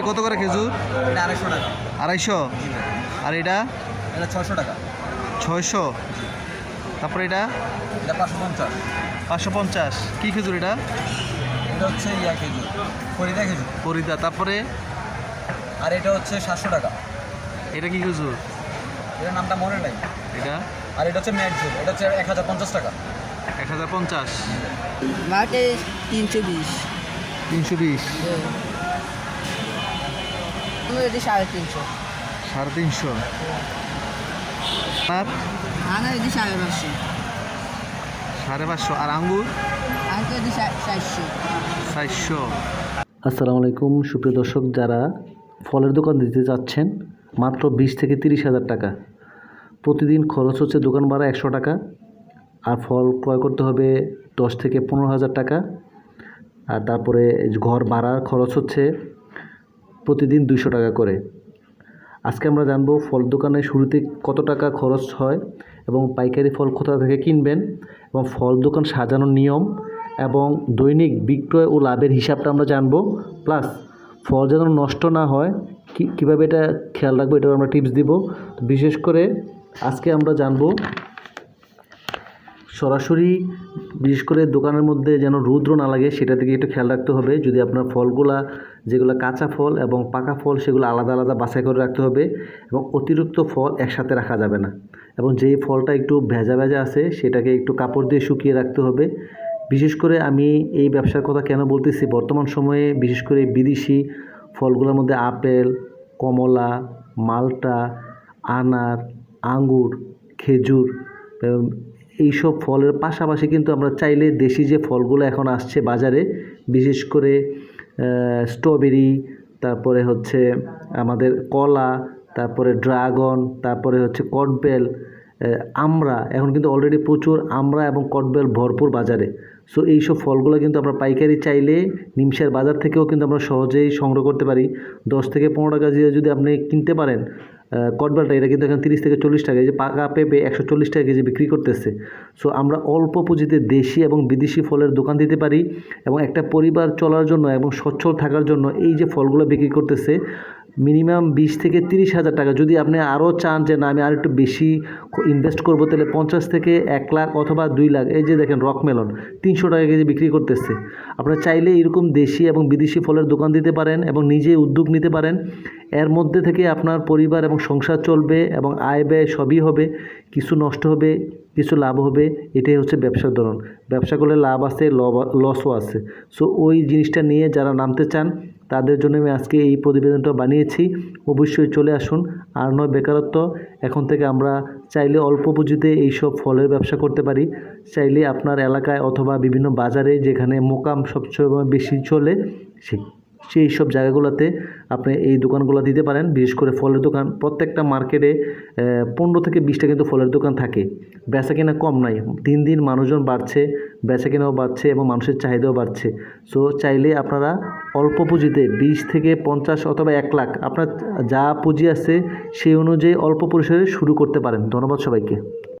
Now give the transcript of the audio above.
এটা কত করে খেজুর? এটা আড়াইশো টাকা। আড়াইশো? আর এটা? এটা ছশো টাকা। ছয়শো? তারপরে এটা? এটা পাঁচশো পঞ্চাশ। পাঁচশো পঞ্চাশ। কী খেজুর এটা? এটা হচ্ছে ইয়া খেজুর ফরিদা খেজুর। পরিদা তারপরে? আর এটা হচ্ছে সাতশো টাকা। এটা কি খেজুর? এটার নামটা মনে নাই। এটা? আর এটা হচ্ছে ম্যাট জুল এটা হচ্ছে এক হাজার পঞ্চাশ টাকা। এক হাজার পঞ্চাশ। মাঠে তিনশো বিশ। তিনশো বিশ। এটি সাড়ে তিনশো। সাড়ে তিনশো। আর? আনা এটি সাড়ে পাঁচশো। সাড়ে পাঁচশো। আর আঙ্গুর? আর এটি চারশো। চারশো। আসসালামু আলাইকুম সুপ্রিয় দর্শক যারা ফলের দোকান দিতে চাচ্ছেন মাত্র বিশ থেকে তিরিশ হাজার টাকা। প্রতিদিন খরচ হচ্ছে দোকান ভাড়া একশো টাকা আর ফল ক্রয় করতে হবে দশ থেকে পনেরো হাজার টাকা। আর তারপরে ঘর ভাড়ার খরচ হচ্ছে প্রতিদিন দুশো টাকা করে। আজকে আমরা জানব ফল দোকানে শুরুতে কত টাকা খরচ হয় এবং পাইকারি ফল কোথা থেকে কিনবেন এবং ফল দোকান সাজানোর নিয়ম এবং দৈনিক বিক্রয় ও লাভের হিসাবটা আমরা জানব। প্লাস ফল যেন নষ্ট না হয়, কী, কীভাবে এটা খেয়াল রাখব এটাও আমরা টিপস দিব। বিশেষ করে আজকে আমরা জানব সরাসরি, বিশেষ করে দোকানের মধ্যে যেন রৌদ্র না লাগে, সেটা দিকে একটু খেয়াল রাখতে হবে। যদি আপনার ফলগুলা, যেগুলো কাঁচা ফল এবং পাকা ফল, সেগুলো আলাদা আলাদা বাছাই করে রাখতে হবে এবং অতিরিক্ত ফল একসাথে রাখা যাবে না। এবং যেই ফলটা একটু ভেজা ভেজা আছে, সেটাকে একটু কাপড় দিয়ে শুকিয়ে রাখতে হবে। বিশেষ করে আমি এই ব্যবসার কথা কেন বলতেছি? বর্তমান সময়ে বিশেষ করে বিদেশি ফলগুলোর মধ্যে আপেল, কমলা, মালটা, আনার, আঙ্গুর, খেজুর এইসব ফলের পাশাপাশি কিন্তু আমরা চাইলে দেশি যে ফলগুলো এখন আসছে বাজারে, বিশেষ করে স্ট্রবেরি, তারপরে হচ্ছে আমাদের কলা, তারপরে ড্রাগন, তারপরে হচ্ছে কটবেল আমরা এখন কিন্তু অলরেডি প্রচুর আমরা এবং কটবেল ভরপুর বাজারে। সো এইসব ফলগুলো কিন্তু আমরা পাইকারি চাইলে নিমসার বাজার থেকেও কিন্তু আমরা সহজেই সংগ্রহ করতে পারি। দশ থেকে পনেরো টাকা দিয়ে যদি আপনি কিনতে পারেন কটবেলটা এটা কিন্তু এখন তিরিশ থেকে চল্লিশ টাকা, এই যে পাকা পেঁপে একশো চল্লিশ টাকা কেজি বিক্রি করতেছে। সো আমরা অল্প পুঁজিতে দেশি এবং বিদেশি ফলের দোকান দিতে পারি এবং একটা পরিবার চলার জন্য এবং সচ্ছল থাকার জন্য এই যে ফলগুলো বিক্রি করতেছে মিনিমাম বিশ থেকে তিরিশ হাজার টাকা। যদি আপনি আরও চান যে না, আমি আর একটু বেশি ইনভেস্ট করব, তাহলে পঞ্চাশ থেকে এক লাখ অথবা দুই লাখ, এই যে দেখেন রকমেলন তিনশো টাকা কেজি বিক্রি করতেছে। আপনারা চাইলে এরকম দেশি এবং বিদেশি ফলের দোকান দিতে পারেন এবং নিজে উদ্যোগ নিতে পারেন। এর মধ্যে থেকে আপনার পরিবার এবং সংসার চলবে এবং আয় ব্যয় সবই হবে। কিছু নষ্ট হবে, কিছু লাভ হবে, এটাই হচ্ছে ব্যবসার ধরন। ব্যবসা করলে লাভ আছে লসও আছে। সো ওই জিনিসটা নিয়ে যারা নামতে চান তাদের জন্য আমি আজকে এই প্রতিবেদনটা বানিয়েছি। অবশ্যই চলে আসুন। আর নয়, বেকারত্ব। এখন থেকে আমরা চাইলে অল্প পুঁজিতে এইসব ফলের ব্যবসা করতে পারি। চাইলে আপনার এলাকায় অথবা বিভিন্ন বাজারে যেখানে মোকাম সবচেয়ে বেশি চলে সেই সেই সব জায়গাগুলোতে আপনি এই দোকানগুলো দিতে পারেন, বিশেষ করে ফলের দোকান। প্রত্যেকটা মার্কেটে পনেরো থেকে বিশটা কিন্তু ফলের দোকান থাকে। বেচা কেনা কম নাই। দিন দিন মানুষজন বাড়ছে, বেচা কেনাও বাড়ছে এবং মানুষের চাহিদাও বাড়ছে। সো, চাইলে আপনারা অল্প পুঁজিতে বিশ থেকে পঞ্চাশ অথবা এক লাখ, আপনার যা পুঁজি আছে সেই অনুযায়ী অল্প পরিসরে শুরু করতে পারেন। ধন্যবাদ সবাইকে।